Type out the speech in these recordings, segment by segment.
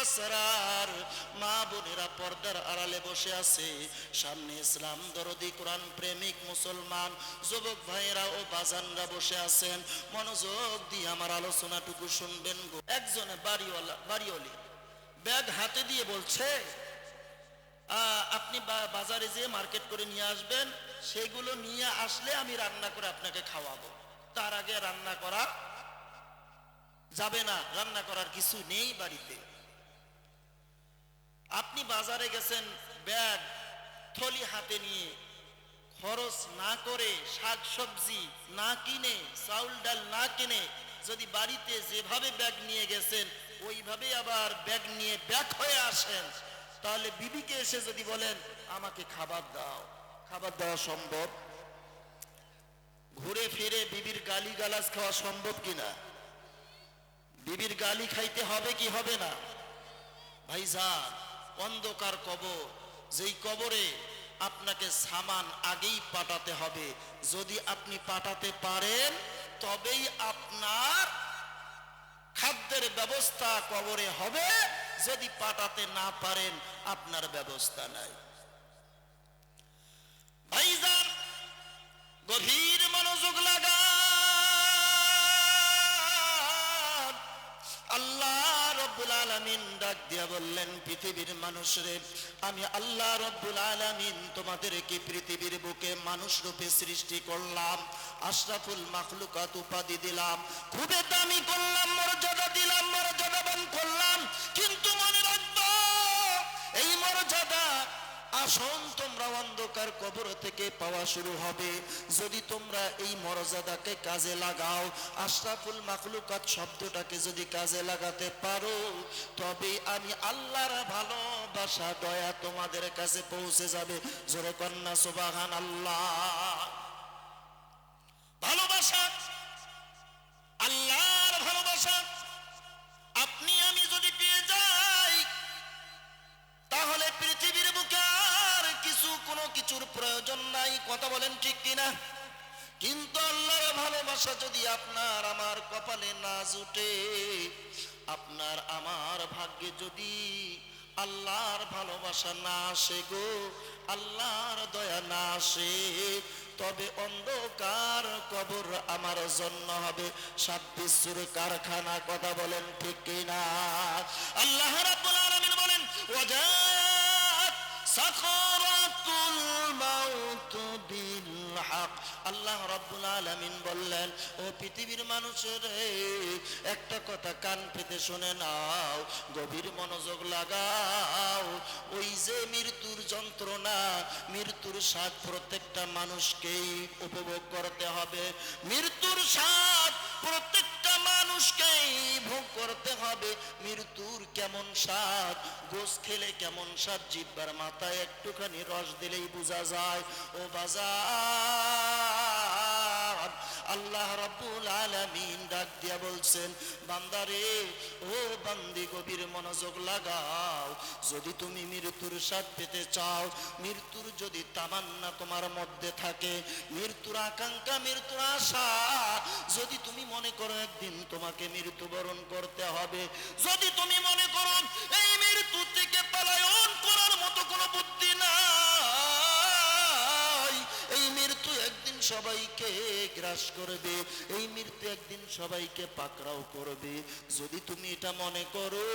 বেচারার মা বোনেরা মনোযোগ দিয়ে আমার আলোচনাটুকু শুনবেন গো। ব্যাগ হাতে দিয়ে বলছে আপনি বাজারে যেয়ে মার্কেট করে নিয়ে আসবেন, সেগুলো নিয়ে আসলে আমি রান্না করে আপনাকে খাওয়াবো। তার আগে রান্না করা যাবে না। রান্না করার কিছু নেই বাড়িতে। বাজারে গেছেন, ব্যাগ, থলি হাতে নিয়ে। খরচ না করে শাক সবজি না কিনে, চাউল ডাল না কিনে, যদি বাড়িতে যেভাবে ব্যাগ নিয়ে গেছেন, ওইভাবে আবার ব্যাগ নিয়ে ব্যাগ হয়ে আসেন। তাহলে বিবিকে এসে যদি বলেন, আমাকে খাবার দাও। খাবার দেওয়া সম্ভব? ঘুরে ফিরে বিবির গালি গালাজ খাওয়া সম্ভব কিনা? বিবির গালি খাইতে হবে কি হবে না? ভাইজান অন্ধকার কবর, যেই কবরে আপনাকে সামান আগেই পাঠাতে হবে। যদি আপনি পাঠাতে পারেন, তবেই আপনার খাদ্যের ব্যবস্থা কবরে হবে। যদি পাঠাতে না পারেন, আপনার ব্যবস্থা নাই। ভাইজান, গভীর আলামিন ডাক দিয়া বললেন, পৃথিবীর মানুষরে আমি আল্লাহ রব্বুল আলামিন তোমাদেরকে পৃথিবীর বুকে মানুষ রূপে সৃষ্টি করলাম, আশরাফুল মাখলুকাত উপাধি দিলাম, খুবই দামি করলাম, মর্যাদা দিলাম মর্যাদাবান করলাম, কিন্তু মনে রাখব এই মর্যাদা অন্ধকার কবর থেকে পাওয়া শুরু হবে। যদি তোমরা এই মর্যাদাকে কাজে লাগাও, আশরাফুল মাখলুকাত শব্দটাকে যদি কাজে লাগাতে পারো, তবে আমি আল্লাহর ভালোবাসা, দয়া তোমাদের কাছে পৌঁছে যাবে। জোরে কন্যা সুবাহান আল্লাহ ভালোবাসা, আল্লাহর ভালোবাসা কিনা কিন্তু আল্লাহর ভালোবাসা যদি আপনার আমার কপালে না জুটে, আপনার আমার ভাগ্যে যদি আল্লাহর ভালোবাসা না আসে গো, আল্লাহর দয়া না আসে, তবে অন্ধকার কবর আমার জন্য হবে। সাব্বিশুর কারখানা কথা বলেন ঠিক কিনা? আল্লাহ বলেন ওয়াজাত সাকারাতুল হক। আল্লাহ রব্বুল আলামিন বললেন, ও পৃথিবীর মানুষের, একটা কথা কান পেতে শুনে নাও, গভীর মনোযোগ লাগাও। ওই যে মৃত্যুর যন্ত্রণা, মৃত্যুর স্বাদ প্রত্যেকটা মানুষকেই উপভোগ করতে হবে। মৃত্যুর স্বাদ মানুষকেই ভোগ করতে হবে। মৃত্যুর কেমন স্বাদ, গোস খেলে কেমন স্বাদ, জিব্বার মাথায় একটুখানি রস দিলেই বোঝা যায়। ও বাজার। আল্লাহ রাব্বুল আলামিন ডাক দিয়া বলছেন, বান্দারে, ও বান্দি গভীর মনোযোগ লাগাও। যদি তুমি মৃত্যুর স্বাদ পেতে চাও, মৃত্যুর যদি তামান্না তোমার মধ্যে থাকে, মৃত্যুর আকাঙ্ক্ষা, মৃত্যুর আশা, যদি তুমি মনে করো একদিন তোমাকে মৃত্যুবরণ করতে হবে, যদি তুমি মনে করো এই মৃত্যু থেকে পলায়ন সবাইকে গ্রাস করবে। এই মৃত্যু একদিন সবাইকে পাকড়াও করবে। যদি তুমি এটা মনে করো,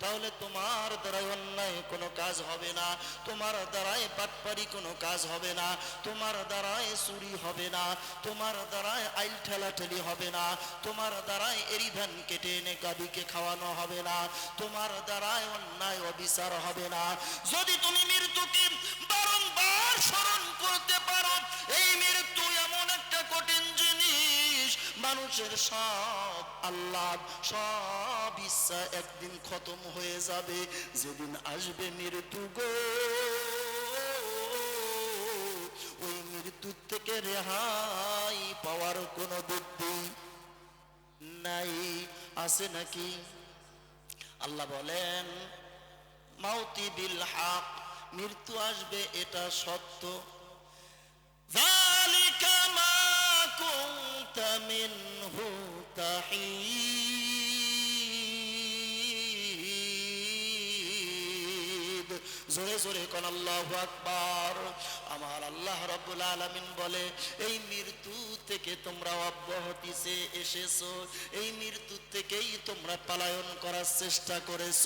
তাহলে তোমার দ্বারাই অন্যায় কোনো কাজ হবে না। তোমার দ্বারাই পাটপারি কোনো কাজ হবে না। তোমার দ্বারাই চুরি হবে না। তোমার দ্বারাই আইল ঠেলাঠেলি হবে না। তোমার দ্বারাই এরিধান কেটে এনে গাবিকে খাওয়ানো হবে না। তোমার দ্বারাই অন্যায় অবিচার হবে না। যদি তুমি মানুষের সব আল্লাহ সব ইচ্ছা একদিন খতম হয়ে যাবে। যেদিন আসবে মৃত্যু গো, ওই মৃত্যু থেকে রেহাই পাওয়ার কোনো বুদ্ধি নাই, আছে নাকি? আল্লাহ বলেন, মাউতি বিল হাক, মৃত্যু আসবে এটা সত্য। যা জোরে জোরে কন আল্লাহ আকবার। আমার আল্লাহ রব্বুল আলামিন বলে, এই মৃত্যু থেকে তোমরা অব্যাহতিতে এসেছ। এই মৃত্যু থেকেই তোমরা পালায়ন করার চেষ্টা করেছ।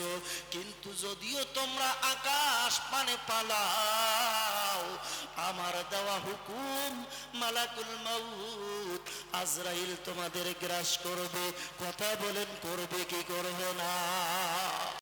কিন্তু যদিও তোমরা আকাশ পানে পালাও, আমার দেওয়া হুকুম মালাকুল মাউত আজরাইল তোমাদের গ্রাস করবে। কথা বলেন, করবে কি করবে না?